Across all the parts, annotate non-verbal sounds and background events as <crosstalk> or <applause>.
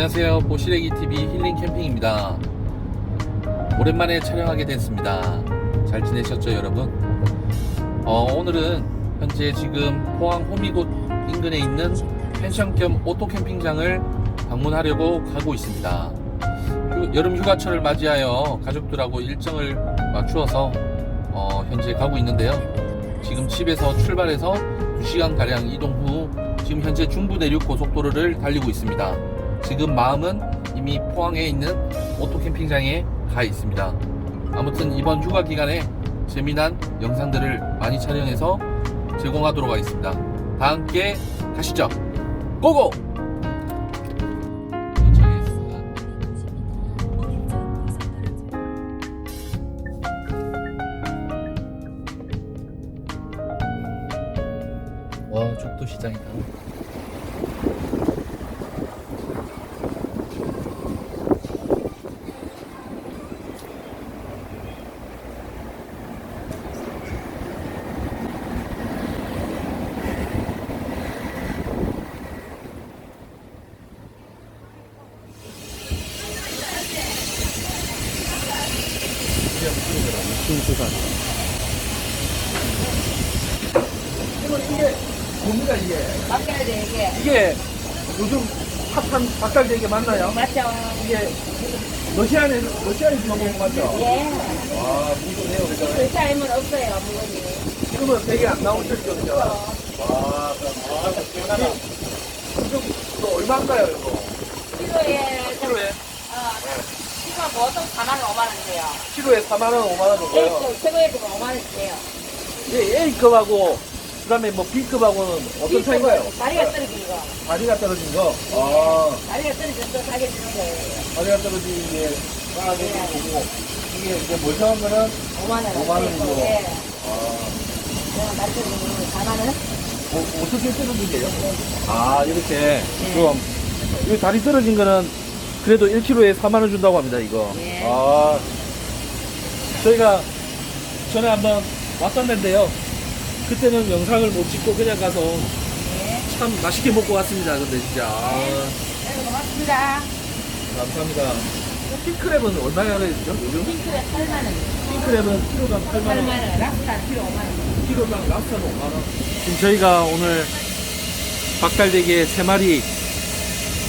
안녕하세요. 보시래기 TV 힐링 캠핑입니다. 오랜만에 촬영하게 됐습니다. 잘 지내셨죠, 여러분? 어, 오늘은 현재 지금 포항 호미곶 인근에 있는 펜션 겸 오토 캠핑장을 방문하려고 가고 있습니다. 휴- 여름 휴가철을 맞이하여 가족들하고 일정을 맞추어서 어, 현재 가고 있는데요. 지금 집에서 출발해서 2시간 가량 이동 후 지금 현재 중부 내륙 고속도로를 달리고 있습니다. 지금 마음은 이미 포항에 있는 오토 캠핑장에 가 있습니다. 아무튼 이번 휴가 기간에 재미난 영상들을 많이 촬영해서 제공하도록 하겠습니다. 다 함께 가시죠. 고고! 핫한 닭갈비 맞나요? 맞죠? 이게 러시아에 러시아에서 먹는 거 맞죠? 예. 와 무서네요 그죠? 그 삶은 없어요, 어머니. 지금은 되게 안 나오실 거죠? 와, 그럼 지금 이거 얼마인가요 이거? 키로에 좀, 키로에? 어, 키로 보통 4만 원, 5만 원이에요. 키로에 4만 원, 5만 원 정도요? A급, 최고액은 5만 원이에요. 예, A급하고 그다음에 뭐 B급하고는 어떤 차이인가요? 다리가 떨어진 거. 다리가 떨어진 거. 아, 다리가 떨어진 거 가게 주는 거예요. 다리가 떨어진 게 싸게 거고 이게 이제 거는 5만 원. 5만 원이고. 예. 아. 그냥 말씀드리면 4만 원? 어, 어떻게 떨어지게요? 아, 이렇게. 네. 그럼, 이 다리 떨어진 거는 그래도 1kg에 4만 원 준다고 합니다, 이거. 네. 아, 저희가 전에 한번 왔었는데요. 그때는 영상을 못 찍고 그냥 가서 예. 참 맛있게 먹고 왔습니다, 근데 진짜. 아, 네, 고맙습니다. 감사합니다. 핑크랩은 얼마나 그랬죠, 요즘? 핑크에 8만 원. 핑크랩은 키로당 8만 8만 원. 원. 락스타 키로 5만 원. 키로당 랍스타는 5만 원. 지금 저희가 오늘 박달대게 3마리,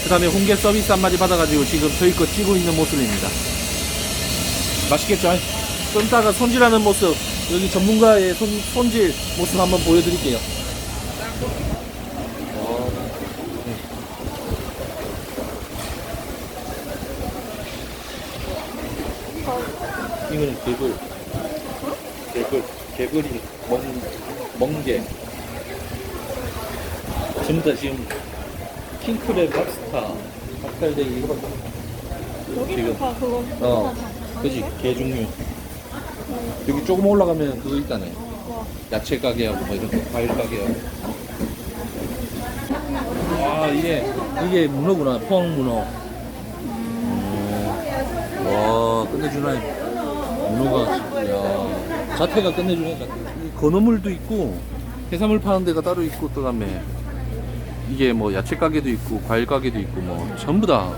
그 다음에 홍게 서비스 한 마리 받아가지고 지금 저희 거 찌고 있는 모습입니다. 맛있겠죠? 좀 이따가 손질하는 모습, 여기 전문가의 손, 손질 모습 한번 보여드릴게요. 이거는 개굴. 개굴. 개굴이 먹, 먹는 게. 전부 다 지금 킹크랩 랍스타, 박달대기 이거 지금 어 그지 게 종류 여기 조금 올라가면 그거 있다네 야채 가게하고 뭐 이런 거 과일 가게하고. 아 이게 이게 문어구나. 포항 문어. 음. 와 끝내주네. 문어가 야. 자태가 끝내주네 건어물도 있고 해산물 파는 데가 따로 있고 또 다음에. 이게 뭐 야채 가게도 있고 과일 가게도 있고 뭐 전부 다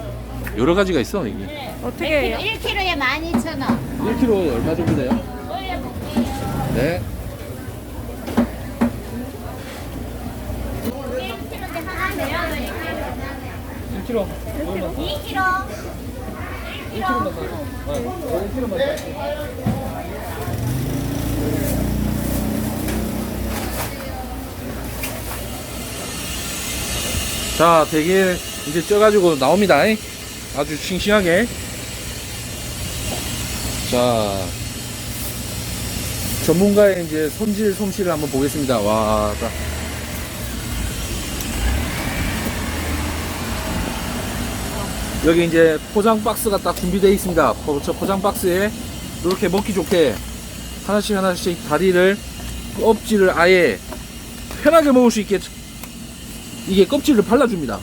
여러 가지가 있어 이게. 어떻게 해요? 1kg에 12,000원. 1kg 얼마 정도 돼요? 네 1kg 얼마? 2kg. 1kg만 사. 어, 1kg만 사. 자, 대게 이제 쪄가지고 나옵니다. 아주 싱싱하게. 자, 전문가의 이제 손질 솜씨를 한번 보겠습니다. 와, 자. 여기 이제 포장 박스가 딱 준비되어 있습니다. 포, 저 포장 박스에 이렇게 먹기 좋게 하나씩 하나씩 다리를 껍질을 아예 편하게 먹을 수 있게 이게 껍질을 발라줍니다.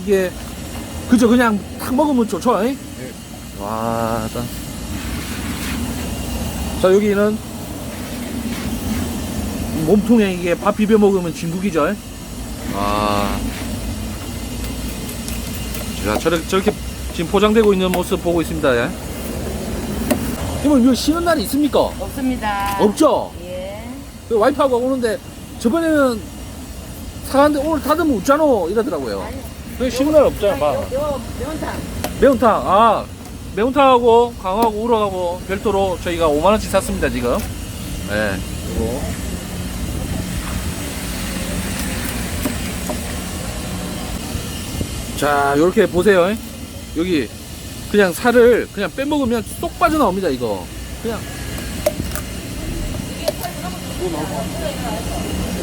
이게 그저 그냥 탁 먹으면 좋죠. 네. 와, 딱. 자 여기는 몸통에 이게 밥 비벼 먹으면 진국이죠. 와. 야, 야, 저렇게, 저렇게 지금 포장되고 있는 모습 보고 있습니다. 예. 이모, 이거 쉬는 날이 있습니까? 없습니다. 없죠? 예. 그 와이프하고 오는데 저번에는 사갔는데 오늘 다듬으면 웃잖아 이러더라고요. 그 쉬는 날 없잖아. 봐. 요, 요 매운탕. 매운탕. 아 매운탕하고 강하고 우럭하고 별도로 저희가 5만 원씩 샀습니다 지금. 네. 이거. 자 이렇게 보세요. 여기 그냥 살을 그냥 빼먹으면 쏙 빠져나옵니다 이거. 그냥.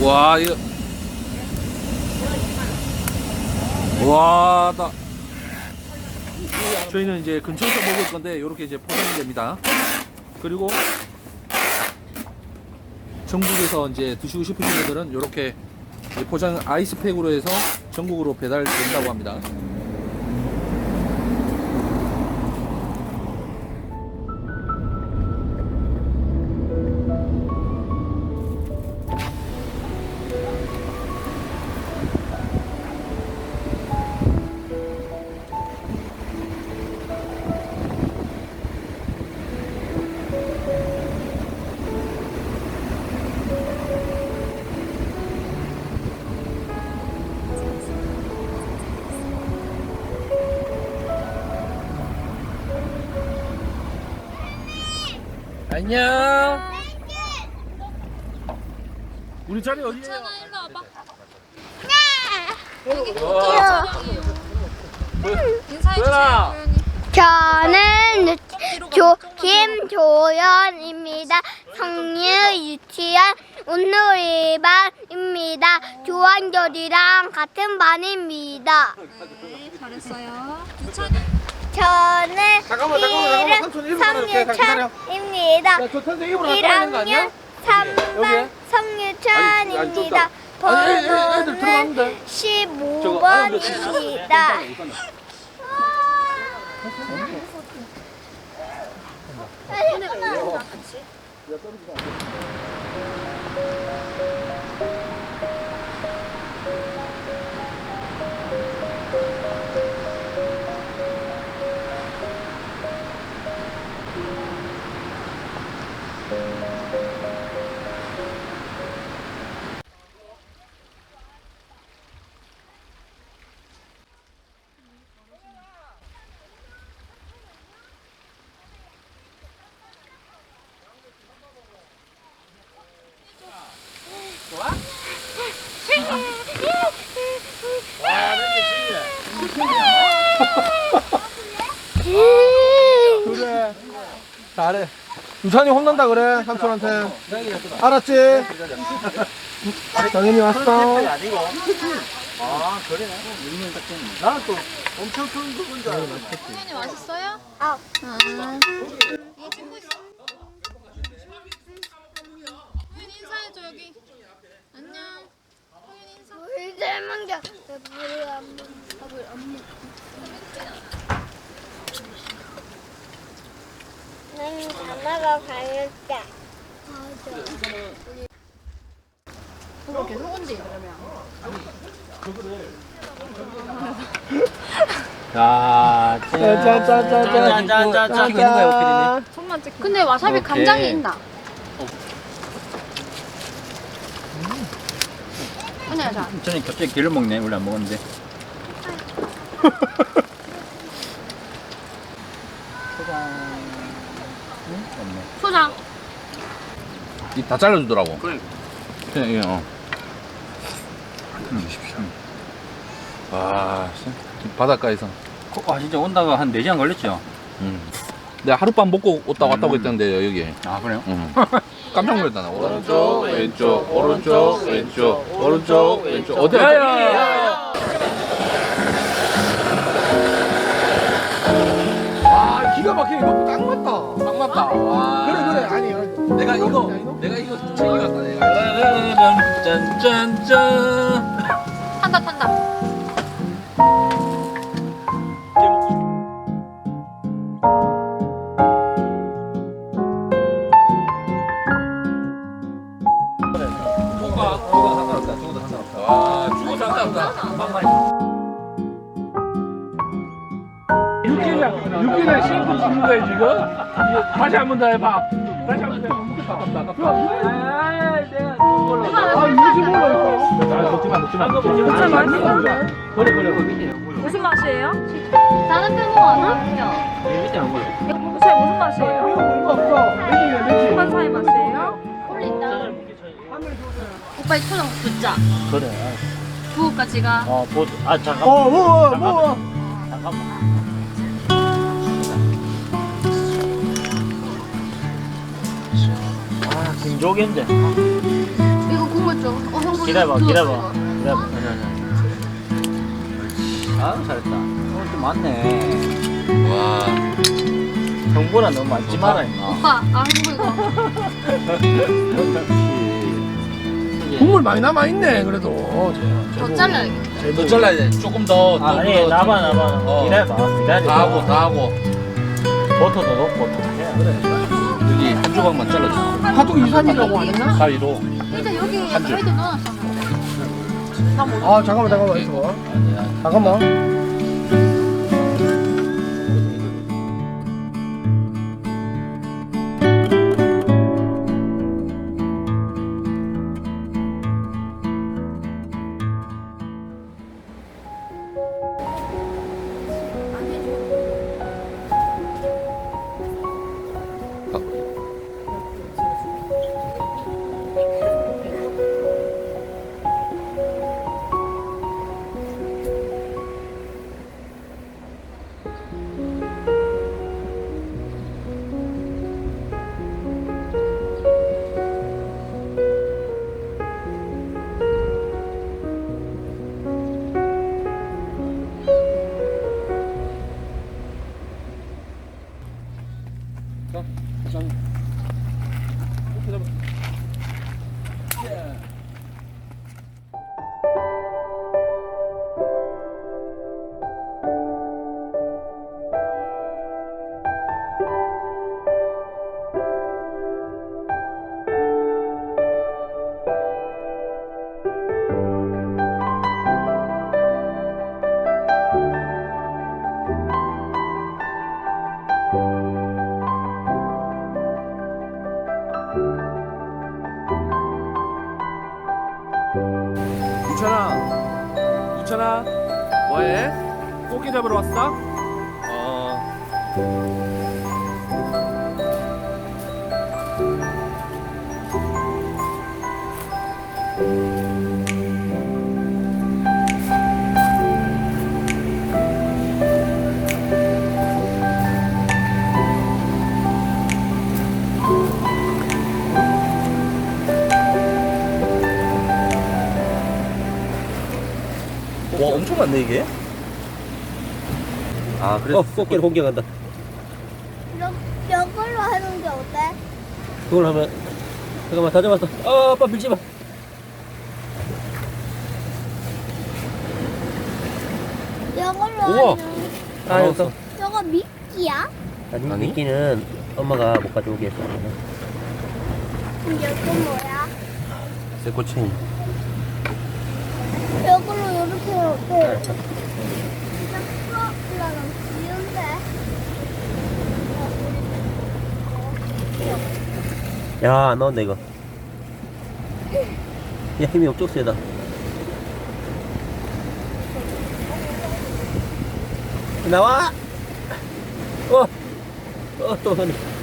와 이거. 와, 나. 저희는 이제 근처에서 먹을 건데 이렇게 이제 포장이 됩니다. 그리고 전국에서 이제 드시고 싶으신 분들은 이렇게 포장 아이스팩으로 해서 전국으로 배달된다고 합니다. 안녕. 우리 자리 어디예요? 괜찮아 일로 와봐 도연아. 인사해 주세요 저는 조, 김조연입니다. 성유 유치원 온누리반입니다. 조한결이랑 같은 반입니다. 네 잘했어요 유찬이 저는 잠깐만, 잠깐만, 잠깐만. 삼촌 일분 이렇게 기다려. 성유찬입니다. 야, 저 선생님으로 나타나는 거 아니야? 1학년 여기에? 3반 아니, 아니, 좀 성유찬입니다. 더. 아니, 애들, 애들 들어가면 번호는 돼. 저거, 아, 근데 진짜 15번입니다. 그래. 잘해. 유찬이 혼난다 그래 삼촌한테. 알았지? 정현이 왔어. 맛있어요? 아. 찍고 있어 인사해줘 여기 안녕 성현이 인사 물들 먹자. 물을 안 먹, 밥을 안 먹. 난 엄마가 가야겠다. 자, 짜짜짜짜짜. 손만 찍 근데 와사비 간장이 있나? 아니야 자 저는 갑자기 개를 먹네. 원래 안 먹었는데. <laughs> 소장 이 다 잘라주더라고. 그래. 그냥 이게 어. 와, 씨. 바닷가에서. 아 진짜 온다가 한 4시간 걸렸죠? 음. 내가 하룻밤 먹고 왔다 왔다고 음. 했다는데 여기. 아 그래요? 음. 깜짝 놀랐다 나. 오른쪽, 왼쪽, 오른쪽, 왼쪽, 오른쪽, 왼쪽. 어디? 야야. 아, 기가 막히네. 이거 딱 맞다. 와. 그래, 그래. 아니, 아니. 내가 이거, 내가 이거 챙겨갔다. 내가. 짠짠짠. 탄다 탄다 누가 누가 상관없다. 죽어도 상관없다. 와, 죽어도 상관없다. 육개장 셰프 찍는 거야 지금? 이거 다시 한 번 더 해봐. 다시 한 번 더. 해봐. 아 이거 좀 몰라. 아 먹지 마 먹지 마. 먹지 마. 그래 그래 그래. 무슨 맛이에요? 다른 편은 안 하고요. 밑에 안 보여. 제 무슨 맛이에요? 이거 뭔가 없어. 환사의 맛이에요? 올린다. 오빠 이 초장 붓자. 그래. 부을까 지가. 어, 보, 아, 잠깐. 어 뭐, 뭐. 잠깐만. 아, 김조개인데. 이거 국물 좀. 어, 형 기다려봐, 기다려봐. 기다려봐. 아니, 아니, 아니. 아유, 잘했다. 오늘 좀 많네. 와 정보라 너무 많지 마라, 임마. 오빠, 아 이거 이거. <laughs> 국물 많이 남아 있네 그래도. 어, 제- 더. 잘라야겠다. 더 잘라야 돼 조금 더 아, 아니, 더, 나봐, 나봐. 어. 기다려봐. 기다려. 다 하고 다 하고 버터도 넣고 다 해야 돼. 여기 한 조각만 잘라줘 2, 3이라고 안 했나? 가위로 일단 여기 한 줄. 가위도 넣어놨어. 아 잠깐만 잠깐만 있어. 잠깐만. 잡으러 왔어? 어. 와 엄청 많네 이게. 아 그래. 어 꽃게를 공격한다. 이런 이걸로 하는 게 어때? 그걸 하면 잠깐만 다 잡았어. 아 아빠 밀지 마. 이걸로 우와. 하면 아 여기서. 저거 미끼야? 아니, 미끼는 엄마가 못 가져오게 했어. 그럼 이거 뭐야? 새꼬챙이. 이걸로 이렇게 어때? 딱 올라가면 귀여운데? 야, 안 나온다, 이거. 야, 힘이 엄청 세다. 나와! 어! 어, 또 하네.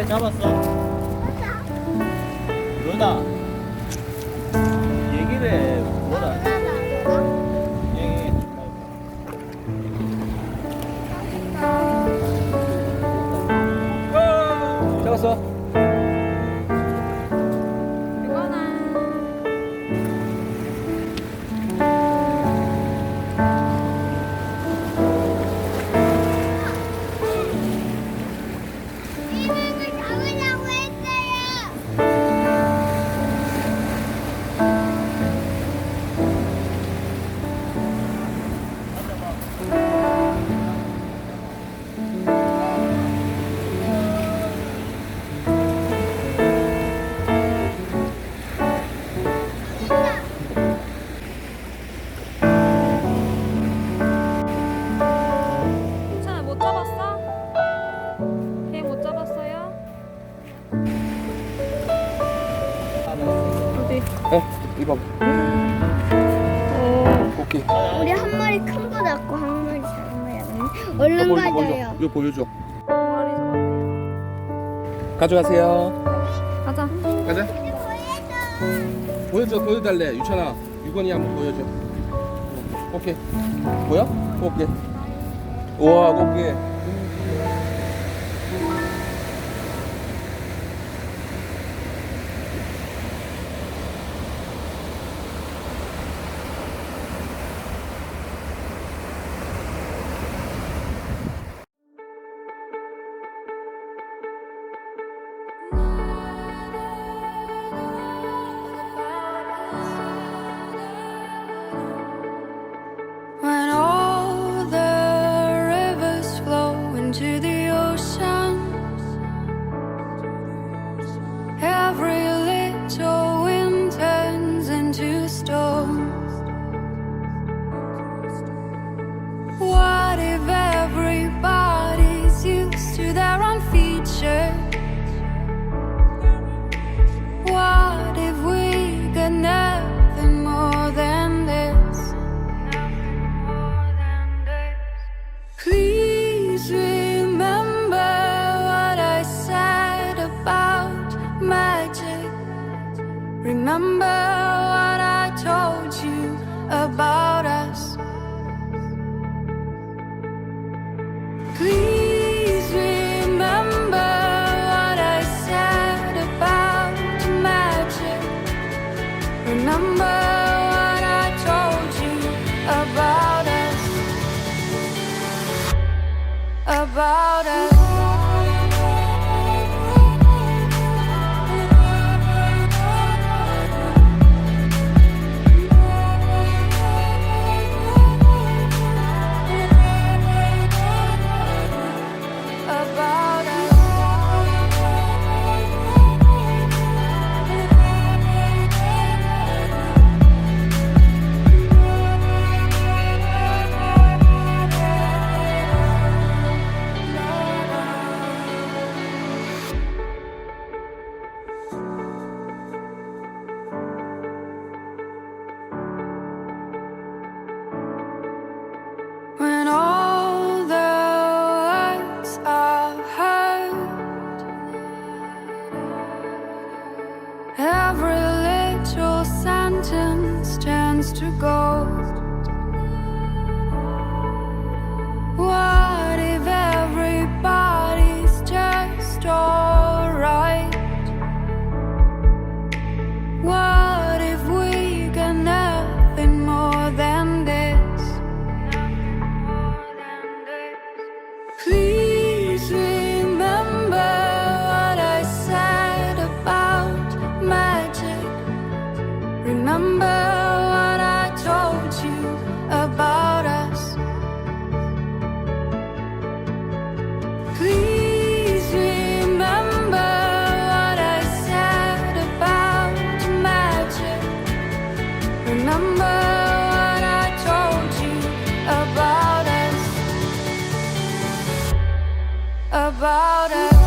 깨 잡았어. 얼른 이거 가져요. 보여줘. 이거 보여줘. 머리. 가져가세요. 가자. 가자. 보여줘, 보여달래. 유찬아, 유건이 한번 보여줘. 오케이. 보여? 오케이. 우와, 오케이. number. powder